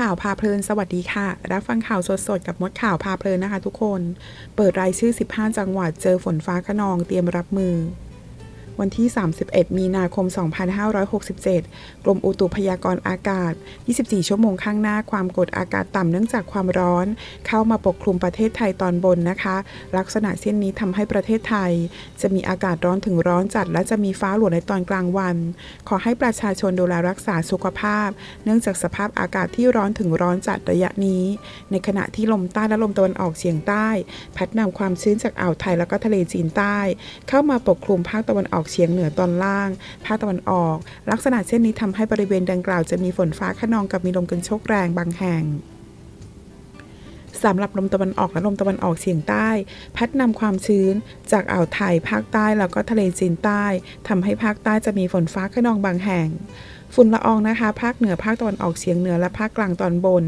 ข่าวพาเพลินสวัสดีค่ะ รับฟังข่าวสดๆ กับมดข่าวพาเพลินนะคะทุกคน เปิดรายชื่อ 15 จังหวัดเจอฝนฟ้าขนองเตรียมรับมือ วันที่ 31 มีนาคม 2567 กรมอุตุพยากรณ์อากาศ 24 ชั่วโมงข้างหน้าความกดอากาศต่ำเนื่องจากความร้อน เข้ามาปกคลุมประเทศไทยตอนบนนะคะ ลักษณะเช่นนี้ทำให้ประเทศไทย จะมีอากาศร้อนถึงร้อนจัด และจะมีฟ้าหลวในตอนกลางวัน ขอให้ประชาชนดูแลรักษาสุขภาพ เนื่องจากสภาพอากาศที่ร้อนถึงร้อนจัดระยะนี้ ในขณะที่ลมใต้และลมตะวันออกเฉียงใต้ พัดนำความชื้นจากอ่าวไทยแล้วก็ทะเลจีนใต้ เข้ามาปกคลุมภาคตะวันออกเฉียงเหนือตอนล่าง ภาคตะวันออก ลักษณะเช่นนี้ทำให้บริเวณดังกล่าวจะมีฝนฟ้าขนองกับมีลมกันโชกแรงบางแห่ง สำหรับลมตะวันออกและลมตะวันออกเฉียงใต้ พัดนำความชื้น จากอ่าวไทยภาคใต้แล้วก็ทะเลจีนใต้ทำให้ภาคใต้จะมีฝนฟ้าขนองบางแห่งฝุ่นละอองนะคะ ภาคเหนือภาคตะวันออกเฉียงเหนือและภาคกลางตอนบน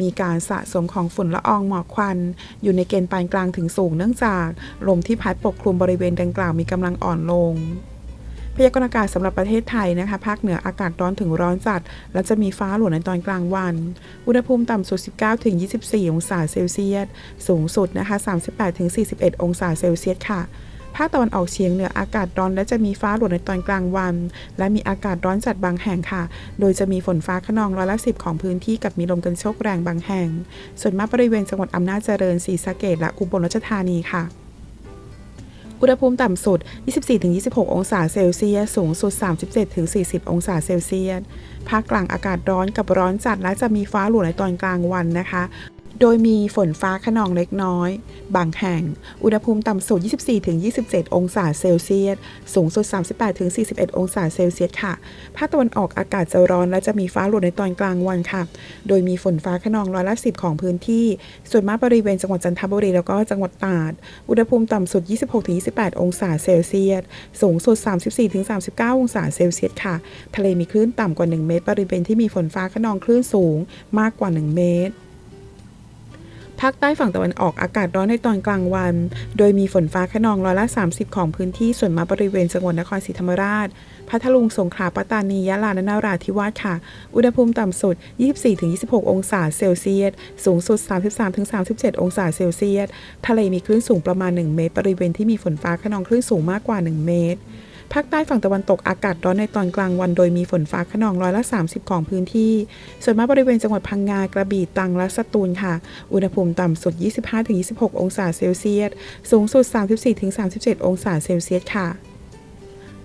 มีการสะสมของฝุ่นละอองหมอกควัน อยู่ในเกณฑ์ปานกลางถึงสูงเนื่องจาก ลมที่พัดปกคลุมบริเวณดังกล่าวมีกำลังอ่อนลง พยากรณ์อากาศสำหรับประเทศไทยนะคะ ภาคเหนืออากาศร้อนถึงร้อนจัด และจะมีฟ้าหลวในตอนกลางวัน อุณหภูมิต่ำสุด 19ถึง24 องศาเซลเซียส สูงสุดนะคะ 38ถึง41 องศาเซลเซียสค่ะภาคตะวันออกเฉียงเหนืออากาศร้อนและจะมีฟ้าหลวในตอนกลางวัน และมีอากาศร้อนจัดบางแห่งค่ะ โดยจะมีฝนฟ้าขนองร้อยละสิของพื้นที่กับมีลมกันโชกแรงบางแห่ง ส่วนมากบริเวณจังหวัดอำนาจเจริญศรีสะเกษและอุบลราชธานีค่ะ อุณหภูมิต่ำสุด 24-26 องศาเซลเซียส สูงสุด 37-40 องศาเซลเซียส ภาคกลางอากาศร้อนกับร้อนจัดและจะมีฟ้าหลวในตอนกลางวันนะคะ โดยมีฝนฟ้าขนองเล็กน้อย บางแห่ง อุณหภูมิต่ำสุด 24-27 องศาเซลเซียส สูงสุด 38-41 องศาเซลเซียสค่ะ ภาคตะวันออกอากาศจะร้อนและจะมีฟ้าหลวในตอนกลางวันค่ะ โดยมีฝนฟ้าขนองร้อยละ10 ของพื้นที่ ส่วนมากบริเวณจังหวัดจันทบุรีแล้วก็จังหวัดตราด อุณหภูมิต่ำสุด 26-28 องศาเซลเซียส สูงสุด 34-39 องศาเซลเซียสค่ะ ทะเลมีคลื่นต่ำกว่า 1 เมตร บริเวณที่มีฝนฟ้าขนองคลื่นสูงมากกว่า 1 เมตร ภาคใต้ฝั่งตะวันออกอากาศร้อนในตอนกลางวัน โดยมีฝนฟ้าขนองร้อยละ 30 ของพื้นที่ส่วนมากบริเวณจังหวัดนครศรีธรรมราช พัทลุงสงขลาปัตตานียะลาและนราธิวาสค่ะ อุณหภูมิต่ำสุด 24-26 องศาเซลเซียส สูงสุด 33-37 องศาเซลเซียส ทะเลมีคลื่นสูงประมาณ 1 เมตร บริเวณที่มีฝนฟ้าขนองคลื่นสูงมากกว่า 1 เมตร ภาคใต้ฝั่งตะวันตกอากาศร้อนในตอนกลางวันโดยมีฝนฟ้าขนองร้อยละ 30 ของพื้นที่ ส่วนมากบริเวณจังหวัดพังงากระบี่ตรังและสตูลค่ะ อุณหภูมิต่ำสุด 25-26 องศาเซลเซียส สูงสุด 34-37 องศาเซลเซียสค่ะ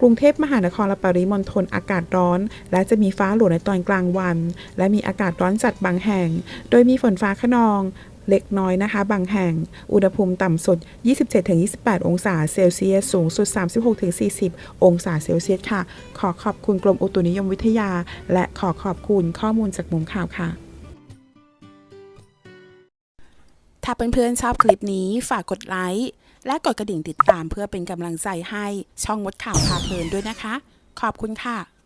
กรุงเทพมหานครและปริมณฑลอากาศร้อน และจะมีฟ้าหลวในตอนกลางวัน และมีอากาศร้อนจัดบางแห่ง โดยมีฝนฟ้าขนอง เล็กน้อยนะคะ บางแห่ง อุณหภูมิต่ำสุด 27-28 องศาเซลเซียส สูงสุด 36-40 องศาเซลเซียสค่ะ ขอขอบคุณกรมอุตุนิยมวิทยา และขอขอบคุณข้อมูลจากมุมข่าวค่ะ ถ้าเพื่อนๆชอบคลิปนี้ฝากกดไลค์ และกดกระดิ่งติดตามเพื่อเป็นกำลังใจให้ช่องมดข่าวพาเพลินด้วยนะคะ ขอบคุณค่ะ